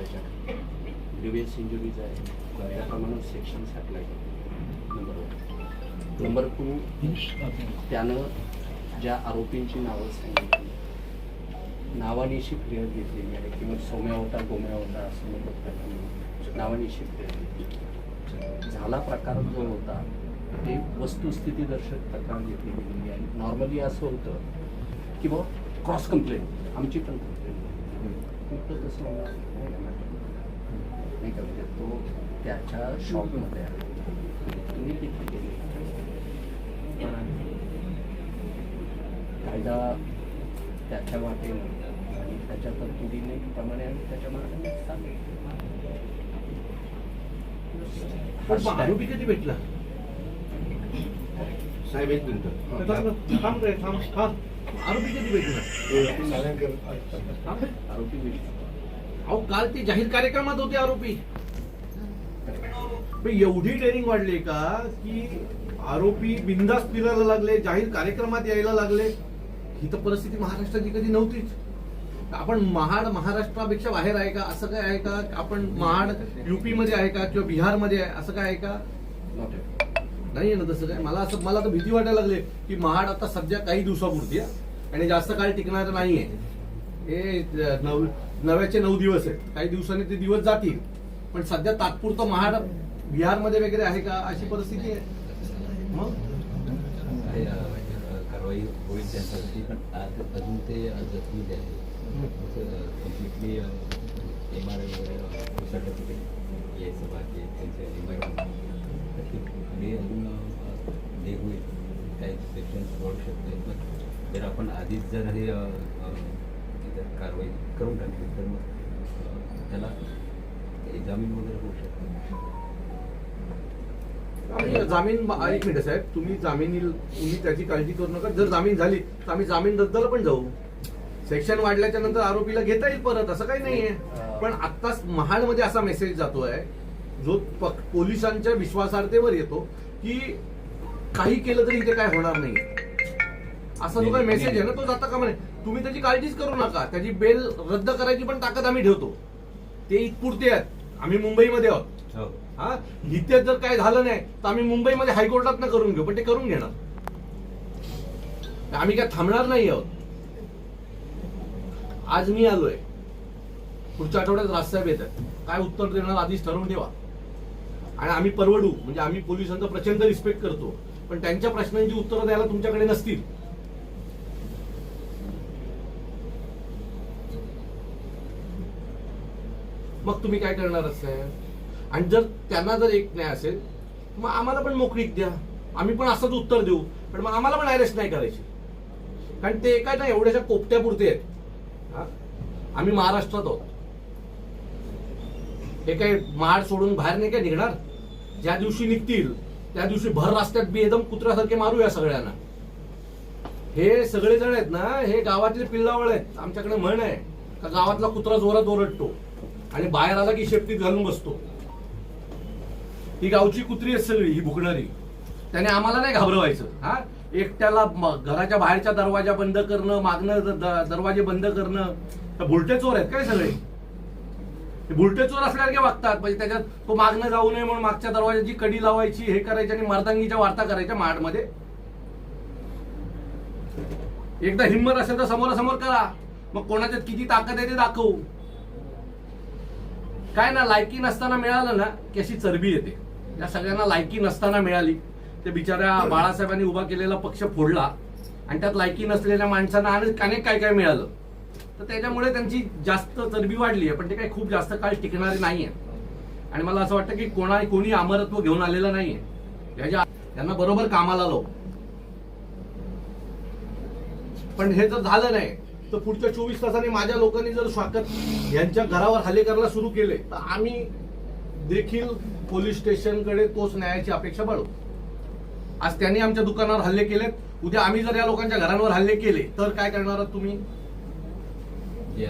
डोळ्याच्या ग्रिवियस इंजुरीज आहे त्याप्रमाणे सेक्शन्स अप्लाय करतो नंबर वन नंबर टू त्यानं ज्या आरोपींची नावं सांगितली नावानिशी फिर्याद घेतलेली आहे किंवा सोम्या होता गोम्या होता असं म्हणत त्यांना नावानिशी फिर्याद झाला प्रकार जो होता ते वस्तुस्थिती दर्शक तक्रार घेतली गेलेली आहे. नॉर्मली असं होतं की बा क्रॉस कंप्लेंट आमची पण कंप्लेंट तसं. नाही का म्हणजे तो त्याच्या शॉपमध्ये आहे. तुम्ही तिथे गेले कायदा त्याच्या वाटेने आणि त्याच्या तरतुदीने प्रमाणे आम्ही त्याच्या मार्गाने चाललो. आरोपी कधी भेटला? साहेब एक मिनिट. थांब थांब. रे, थांब थांब. आरोपी कधी भेटला. आरोपी विषय अहो काल ते जाहीर कार्यक्रमात होते आरोपी. एवढी ट्रेनिंग वाढली का की आरोपी बिंदास फिरायला लागले जाहीर कार्यक्रमात यायला लागले. ही तर परिस्थिती महाराष्ट्राची कधी नव्हतीच. आपण महाड महाराष्ट्रापेक्षा बाहेर आहे का असं काय आहे का? आपण महाड युपी मध्ये आहे का किंवा बिहारमध्ये आहे असं काय आहे का? नाही ना तसं काय? मला असं मला तर भीती वाटायला लागले की महाड आता सध्या काही दिवसापुरती आणि जास्त काळ टिकणार नाहीये. हे नव नव्याचे नऊ दिवस आहेत. काही दिवसांनी ते दिवस जातील. पण सध्या तात्पुरतं महाड बिहारमध्ये वगैरे आहे का अशी परिस्थिती आहे? मग? अ, कारवाई होईल त्यांच्यावरती पण आज अजून ते जखमी आहे कम्प्लिटली एम आर आय वगैरे सर्टिफिकेट यायचं बाकी त्यांचं एम आर आणि अजून हे होईल. काही सेक्शन वाढू शकते पण जर आपण आधीच जर हे जर कारवाई करून टाकली. तर मग त्याला जामीन वगैरे होऊ शकतो. जामीन एक मिनिट साहेब तुम्ही जामीन तुम्ही त्याची काळजी करू नका. जर जामीन झाली तर आम्ही जामीन रद्दला पण जाऊ. सेक्शन वाढल्याच्या नंतर आरोपीला घेता येईल परत असं काही नाहीये. पण आत्ताच महाडमध्ये असा मेसेज जातोय जो पोलिसांच्या विश्वासार्हतेवर येतो की काही केलं तरी इथे काय होणार नाही असा जो काही मेसेज आहे ना तो जाता का म्हणे तुम्ही त्याची काळजीच करू नका. त्याची बेल रद्द करायची पण ताकद आम्ही ठेवतो. ते इतपुरते आहेत. आम्ही मुंबईमध्ये आहोत. हो. हा? इथे जर काय झालं नाही तर आम्ही मुंबईमध्ये हायकोर्टात करून घेऊ पण ते करून घेणार. आम्ही काय थांबणार नाही आहोत. आज मी आलोय. पुढच्या आठवड्यात राजसाहेब येत आहेत. काय उत्तर देणार आधीच ठरवून ठेवा. आणि आम्ही परवडू. म्हणजे आम्ही पोलिसांचा प्रचंड रिस्पेक्ट करतो. पण त्यांच्या प्रश्नांची उत्तरं द्यायला तुमच्याकडे नसतील. मग तुम्ही काय करणार साहेब आणि जर त्यांना जर एक नाही असेल मग आम्हाला पण मोकळीक द्या. आम्ही पण असंच उत्तर देऊ. पण मग आम्हाला पण अरेस्ट नाही करायची. कारण ते काय ना एवढ्याशा कोपट्यापुरते आहेत. आम्ही महाराष्ट्रात आहोत. हे काय महाड सोडून बाहेर नाही काय निघणार? ज्या दिवशी निघतील त्या दिवशी भर रस्त्यात एकदम कुत्र्यासारखे मारूया सगळ्यांना. हे सगळे जण आहेत ना हे गावातले पिल्लावळ आहेत. आमच्याकडे म्हण आहे का गावातला कुत्रा जोरात ओरडतो. आणि बाहेर आला की शेपटीत घालून बसतो. ही गावची कुत्री आहे सगळी ही भुकणारी. त्याने आम्हाला नाही घाबरवायचं. हा? एकट्याला घराच्या बाहेरच्या दरवाजा बंद करणं मागणं दरवाजे बंद करणं तर बुलटे चोर आहेत काय सगळे? बुलटे चोर असल्यासारखे वागतात. म्हणजे त्याच्यात तो मागणं जाऊ नये म्हणून मागच्या दरवाजाची कडी लावायची हे करायची आणि मर्दांगीच्या वार्ता करायच्या माडमध्ये. एकदा हिंमत असेल तर समोरासमोर करा. मग कोणाच्यात किती ताकद आहे ते दाखवू. काय ना लायकी नसताना मिळालं ना की अशी चरबी येते. या सगळ्यांना लायकी नसताना मिळाली. ते बिचाऱ्या बाळासाहेबांनी उभा केलेला पक्ष फोडला आणि त्यात लायकी नसलेल्या माणसांना आणि अनेक काय काय मिळालं. तर त्याच्यामुळे त्यांची जास्त चरबी वाढली आहे पण ते काही खूप जास्त काळ टिकणारे नाहीये. आणि मला असं वाटतं की कोणा कोणी अमरत्व घेऊन आलेलं नाहीये. त्याच्या त्यांना बरोबर कामाला आलो पण हे जर झालं नाही तर पुढच्या चोवीस तासांनी माझ्या लोकांनी जर स्वागत यांच्या घरावर हल्ले करायला सुरू केले तर आम्ही देखील पोलीस स्टेशनकडे तोच न्यायाची अपेक्षा बाळू आज त्यांनी आमच्या दुकानावर हल्ले केलेत. उद्या आम्ही जर या लोकांच्या घरांवर हल्ले केले तर काय करणार आहात तुम्ही? जे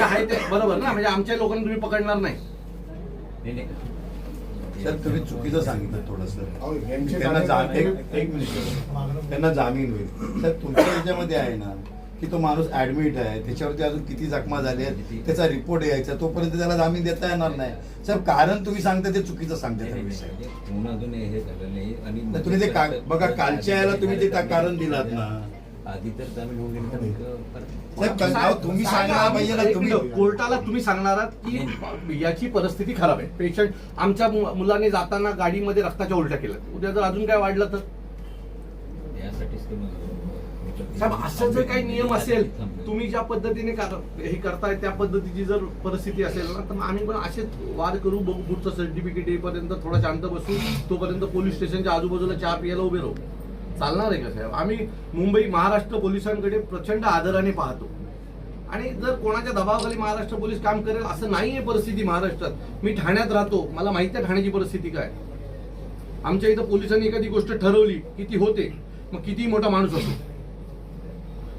आहे ते बरोबर ना? म्हणजे आमच्या लोकांना तुम्ही पकडणार नाही. नाही नाही. सर तुम्ही चुकीचं सांगितलं थोडस. त्यांना जा- कार्यकर्ते- एक एक मिनिट. त्यांना जामीन होईल तर तुमच्या ह्याच्यामध्ये आहे ना की तो माणूस ऍडमिट आहे. त्याच्यावरती अजून किती जखमा झाल्या आहेत त्याचा रिपोर्ट यायचा तोपर्यंत त्याला जामीन देता येणार नाही. सर कारण तुम्ही सांगता ते चुकीचं सांगता अजून हे झालं नाही. आणि नाही, तुम्ही ते बघा कालच्या याला तुम्ही जे का- कारण दिलात ना. आधी तर जामीन होऊन गेली तुम्ही सांगा पाहिजे ना एक तुम्ही कोर्टाला तुम्ही सांगणार आहात की याची परिस्थिती खराब आहे. पेशंट आमच्या मुलाने जाताना गाडीमध्ये रक्ताच्या उलट्या केल्या उद्या जर अजून काय वाढलं तर? यासाठीच ते मग- साहेब असं जर काही नियम असेल तुम्ही ज्या पद्धतीने हे करताय त्या पद्धतीची जर परिस्थिती असेल ना तर मग आम्ही पण असेच वाद करू बघू पुढचं सर्टिफिकेट येईपर्यंत थोडा शांत बसू तोपर्यंत पोलीस स्टेशनच्या आजूबाजूला चहा पियाला उभे राहू. चालणार आहे का साहेब? आम्ही मुंबई महाराष्ट्र पोलिसांकडे प्रचंड आदराने पाहतो. आणि जर कोणाच्या दबावाखाली महाराष्ट्र पोलीस काम करेल असं नाही आहे परिस्थिती महाराष्ट्रात. मी ठाण्यात राहतो. मला माहिती आहे ठाण्याची परिस्थिती काय. आमच्या इथं पोलिसांनी एखादी गोष्ट ठरवली की ती होते मग किती मोठा माणूस असतो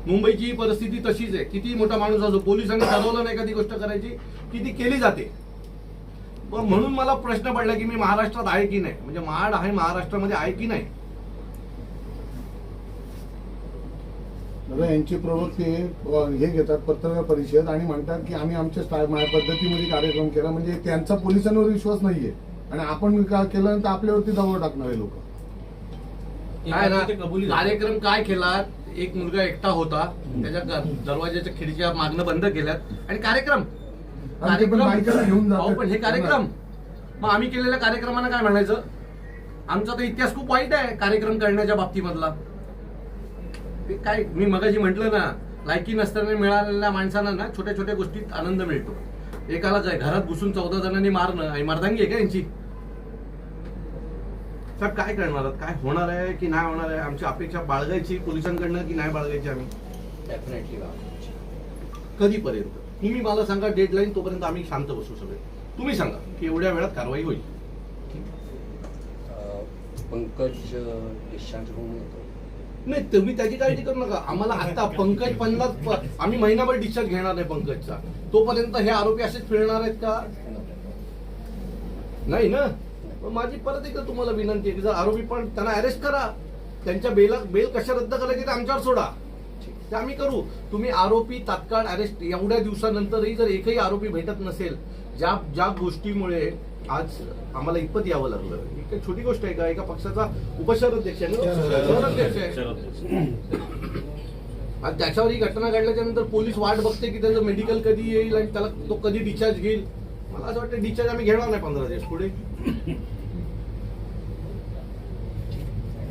मुंबईची परिस्थिती तशीच आहे. किती मोठा माणूस असो पोलिसांनी ठरवलं नाही एखादी गोष्ट करायची? की ती केली जाते. पण म्हणून मला प्रश्न पडला की मी महाराष्ट्रात आहे की नाही? म्हणजे महाड आहे महाराष्ट्रामध्ये आहे की नाही? दादा यांची प्रवृत्ती हे घेतात पत्रकार परिषद आणि म्हणतात की आम्ही आमच्या पद्धतीमध्ये कार्यक्रम केला. म्हणजे त्यांचा पोलिसांवर विश्वास नाहीये. आणि आपण का केलं तर आपल्यावरती दबाव टाकणारे लोक. काय ना कार्यक्रम काय केला एक मुलगा एकटा होता. त्याच्या ग- दरवाजाच्या खिडक्या मागणं बंद केल्यात. आणि कार्यक्रम. आणि ते पण बायकांना घेऊन जातात. अहो, पण हे कार्यक्रम. मग आम्ही केलेल्या कार्यक्रमांना काय म्हणायचं? आमचा तर इतिहास खूप वाईट आहे कार्यक्रम करण्याच्या बाबतीमधला. ते काय मी मगाशी म्हंटल ना लायकी नसताना मिळालेल्या माणसांना ना छोट्या छोट्या गोष्टीत आनंद मिळतो. एकाला काय घरात घुसून चौदा जणांनी मारणं. आणि मर्दांगी आहे का यांची? साहेब काय करणार? काय होणार आहे की नाही होणार आहे? आमची अपेक्षा बाळगायची पोलिसांकडनं की नाही बाळगायची आम्ही? डेफिनेटली कधीपर्यंत? तुम्ही मला सांगा डेडलाईन तोपर्यंत आम्ही शांत बसू सगळे. तुम्ही सांगा की एवढ्या वेळात कारवाई होईल. पंकज डिस्चार्ज होऊन नाही तुम्ही त्याची काळजी करू नका. आम्हाला आता पंकज पन्नास आम्ही महिनाभर डिस्चार्ज घेणार नाही पंकजचा. तोपर्यंत हे आरोपी असेच फिरणार आहेत का? नाही ना? माझी परत एकदा तुम्हाला विनंती आहे की जर आरोपी पण त्यांना अरेस्ट करा. त्यांच्या बेला बेल कशा रद्द करायची ते आमच्यावर सोडा. ते आम्ही करू. तुम्ही आरोपी तात्काळ अरेस्ट एवढ्या दिवसानंतरही जर एकही आरोपी भेटत नसेल ज्या ज्या गोष्टीमुळे आज आम्हाला इतपत यावं लागलं. ही काही छोटी गोष्ट आहे का? एका पक्षाचा उपशहराध्यक्ष आहे ना? आणि त्याच्यावर ही घटना घडल्याच्या नंतर पोलीस वाट बघते की त्याचं मेडिकल कधी येईल आणि त्याला तो कधी डिस्चार्ज घेईल. मला असं वाटतं डिस्चार्ज आम्ही घेणार नाही पंधरा दिवस. पुढे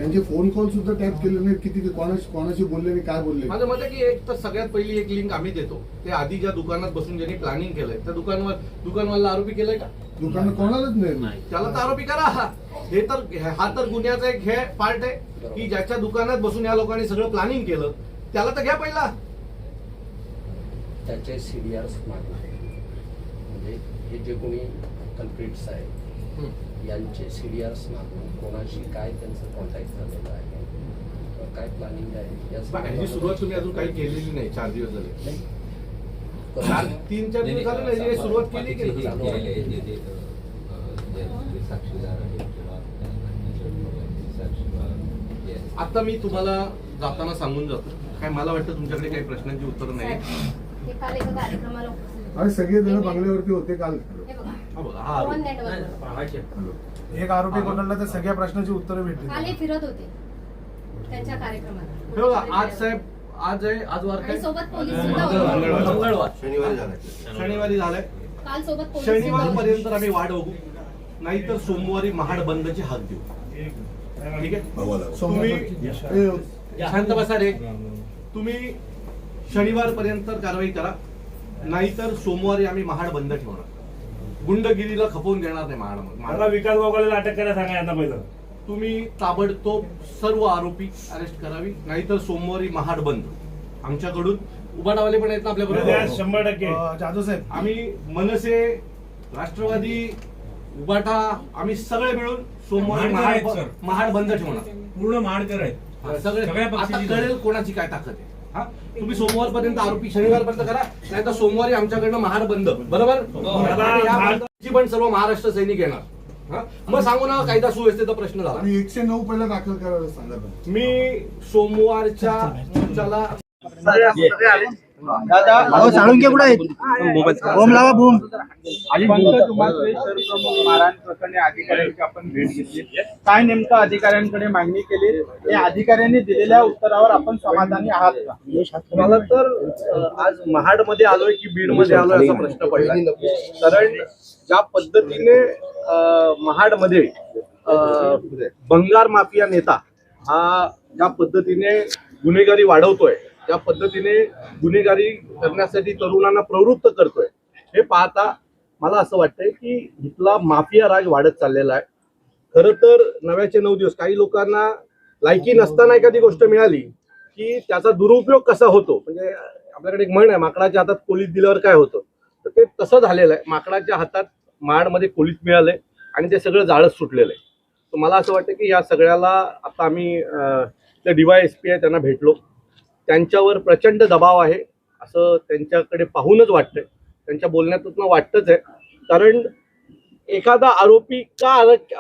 त्यांचे फोन कॉल सुद्धा टॅप केले नाहीत. किती कोणाशी कोणाशी बोलले आणि काय बोलले? माझं मत आहे की एक तर सगळ्यात पहिली एक लिंक आम्ही देतो. ते आधी ज्या दुकानात बसून ज्यांनी प्लॅनिंग केलंय त्या दुकानवर दुकानवाला आरोपी केलंय का? दुकानं कोणालाच नाही. त्याला तर आरोपी करा. हा हे तर हा तर गुन्ह्याचा एक हे पार्ट आहे की ज्याच्या दुकानात बसून या लोकांनी सगळं प्लॅनिंग केलं त्याला तर घ्या पहिला. त्याचे सी डी आर्स मागणार म्हणजे हे जे कोणी कल्प्रिट्स आहेत यांचे सी डी आर्स मागून कोणाशी काय त्यांचं कॉन्टॅक्ट झालेलं आहे काय प्लॅनिंग आहे या ह्याची सुरुवात तुम्ही अजून काही केलेली नाही चार दिवस झाले नाही. चार तीन चार दिवस झाले नाही हे सुरुवात केली की नाही? आता मी तुम्हाला जाताना सांगून जातो काय मला वाटतं तुमच्याकडे काही प्रश्नांची उत्तरं नाही ते काल एका कार्यक्रमाला उपस्थित होते. आणि सगळे जण बंगल्यावरती होते काल हे बघा. पवन. एक आरोपी पकडला तर सगळ्या प्रश्नाची उत्तरं काल हे भेटली फिरत होते. त्यांच्या हे बघा कार्यक्रमाला आज साहेब आज आहे आज वार काय? आणि सोबत पोलीस सुद्धा होते. मंगळवार. शनिवारी झालाय. शनिवारी झालाय. काल सोबत पोलीस सुद्धा शनिवार होते. पर्यंत आम्ही वाट बघू. नाहीतर सोमवारी महाड बंदची हाक देऊ. ठीक आहे? तुम्ही शांत बसा रे. तुम्ही शनिवार पर्यंत कारवाई करा. नाहीतर सोमवारी आम्ही महाड बंद ठेवणार. गुंडगिरीला खपवून देणार नाही महाड मला विकास गोगावलेला अटक करायला सांगा यांना पहिलं. तुम्ही ताबडतोब सर्व आरोपी अरेस्ट करावी नाहीतर सोमवारी महाड बंद. आमच्याकडून उबाडावाले पण आहेत ना आपल्या उद्या बरोबर शंभर टक्के. अं, जाधव साहेब. आम्ही मनसे राष्ट्रवादी उबाटा आम्ही सगळे मिळून सोमवारी महाड महाड आहेत, बंद ठेवणार. पूर्ण महाडकर आहेत. हा, सगळे सगळ्या आता पक्षाची कळेल कोणाची काय ताकद आहे. हा? तुम्ही सोमवार पर्यंत आरोपी शनिवार पर्यंत करा नाही तर सोमवारी आमच्याकडनं महाड बंद. बरोबर? पण सर्व महाराष्ट्र सैनिक येणार. हा? मग सांगू ना कायदा सुव्यवस्थेचा प्रश्न झाला. आणि एकशे नऊ पहिला दाखल करायला सांगा. मी सोमवारच्या मोर्चाला साळुंके कुठे आहेत? ओम लावा बूम पंकज उमात्रे शहरप्रमुख मारहाण प्रकरणी अधिकाऱ्यांची आपण भेट घेतली काय नेमकं अधिकाऱ्यांकडे मागणी केली? या अधिकाऱ्यांनी दिलेल्या उत्तरावर आपण समाधानी आहात का? मला तर आज महाडमध्ये आलोय की बीडमध्ये आलोय असा प्रश्न पडला. कारण ज्या पद्धतीने अ, महाडमध्ये अ, बंगार माफिया नेता हा ज्या पद्धतीने गुन्हेगारी वाढवतोय ज्या पद्धतीने गुन्हेगारी करण्यासाठी तरुणांना प्रवृत्त करतोय हे पाहता मला असं वाटतंय की इथला माफिया राज वाढत चाललेला आहे. खरं तर नव्याचे नऊ दिवस काही लोकांना लायकी नसताना एखादी गोष्ट मिळाली की त्याचा दुरुपयोग कसा होतो? म्हणजे आपल्याकडे एक म्हण आहे माकडाच्या हातात कोलीत दिल्यावर काय होतं? तर ते तसं झालेलं आहे. माकडाच्या हातात माडमध्ये कोलीत मिळालंय आणि ते सगळं जाळच सुटलेलं आहे. तर मला असं वाटतं की या सगळ्याला आता आम्ही अं, जे डीवाय एस पी आहे त्यांना भेटलो. त्यांच्यावर प्रचंड दबाव आहे असं त्यांच्याकडे पाहूनच वाटतंय. त्यांच्या बोलण्यातून वाटतंच आहे. कारण एखादा आरोपी का अटक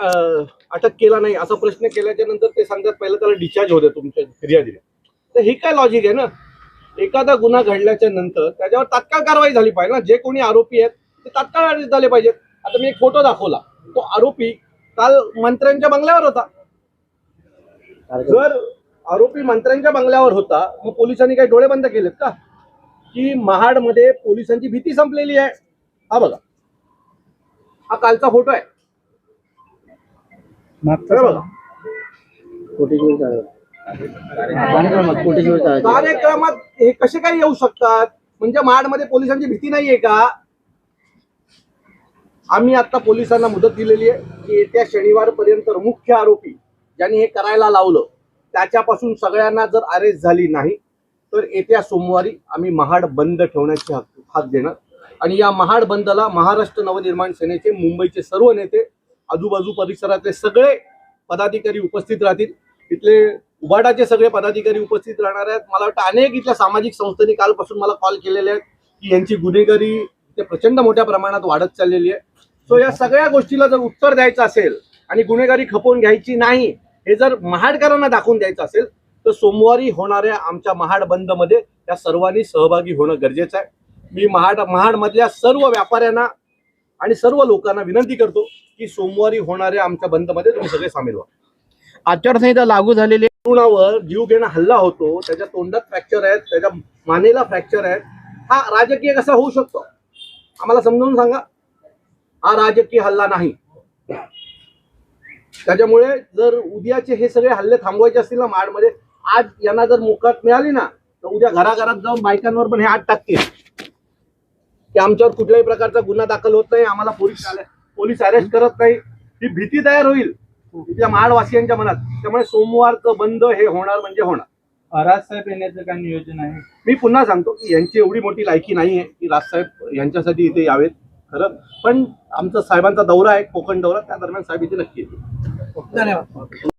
अटक केला नाही असा प्रश्न केल्याच्यानंतर ते सांगतात पहिलं त्याला डिस्चार्ज होते तुमच्या फिर्यादीला. तर ही काय लॉजिक आहे ना? एखादा गुन्हा घडल्याच्या नंतर त्याच्यावर तात्काळ कारवाई झाली पाहिजे ना? जे कोणी आरोपी आहेत ते तात्काळ अरेस्ट झाले पाहिजेत. आता मी एक फोटो दाखवला. तो आरोपी काल मंत्र्यांच्या बंगल्यावर होता. जर आरोपी मंत्र्यांच्या बंगल्यावर होता. मग पोलिसांनी काही डोळे बंद केलेत का? की महाडमध्ये पोलिसांची भीती संपलेली आहे. हा बघा. हा कालचा फोटो आहे. हे बघा. कार्यक्रमात हे कसे काय येऊ शकतात? म्हणजे महाडमध्ये पोलिसांची भीती नाहीये का? आम्ही आता पोलिसांना मुदत दिलेली आहे की येत्या शनिवारपर्यंत मुख्य आरोपी ज्यांनी हे करायला लावलं त्याच्यापासून सगळ्यांना जर अरेस्ट झाली नाही तर येत्या सोमवारी आम्ही महाड बंद ठेवण्याची हक हाक देणार. आणि या महाड बंदला महाराष्ट्र नवनिर्माण सेनेचे मुंबईचे सर्व नेते आजूबाजू परिसरातले सगळे पदाधिकारी उपस्थित राहतील. इथले उबाडाचे सगळे पदाधिकारी उपस्थित राहणार आहेत. मला वाटतं अनेक इथल्या सामाजिक संस्थांनी कालपासून मला कॉल केलेले आहेत की यांची गुन्हेगारी ते प्रचंड मोठ्या प्रमाणात वाढत चाललेली आहे. सो या सगळ्या गोष्टीला जर उत्तर द्यायचं असेल आणि गुन्हेगारी खपवून घ्यायची नाही हे जर महाडकरांना दाखवून द्यायचं असेल तर सोमवारी होणाऱ्या आमच्या महाड बंदमध्ये या सर्वांनी सहभागी होणं गरजेचं आहे. मी महाड महाडमधल्या सर्व व्यापाऱ्यांना आणि सर्व लोकांना विनंती करतो की सोमवारी होणाऱ्या आमच्या बंदमध्ये तुम्ही सगळे सामील व्हा. आचारसंहिता लागू झालेली तरुणावर जीव घेणं हल्ला होतो त्याच्या तोंडात फ्रॅक्चर आहेत त्याच्या मानेला फ्रॅक्चर आहेत. हा राजकीय कसा होऊ शकतो? आम्हाला समजून सांगा. हा राजकीय हल्ला नाही. त्याच्यामुळे जर उद्याचे हे सगळे हल्ले थांबवायचे असतील ना माडमध्ये आज यांना जर मोकाट मिळाली ना तर उद्या घराघरात जाऊन बायकांवर पण हे आठ टाकतील. की आमच्यावर कुठल्याही प्रकारचा गुन्हा दाखल होत नाही आम्हाला पोलीस पोलीस अरेस्ट करत नाही. ही भीती तयार होईल. इथल्या महाडवासियांच्या मनात. त्यामुळे सोमवारचं बंद हे होणार म्हणजे होणार. राजसाहेब येण्याचं काय नियोजन आहे? मी पुन्हा सांगतो की यांची एवढी मोठी लायकी नाही आहे की राजसाहेब यांच्यासाठी इथे यावेत. खरं? पण आमचा साहेबांचा दौरा आहे कोकण दौरा त्या दरम्यान साहेब इथे नक्की येतील. धन्यवाद.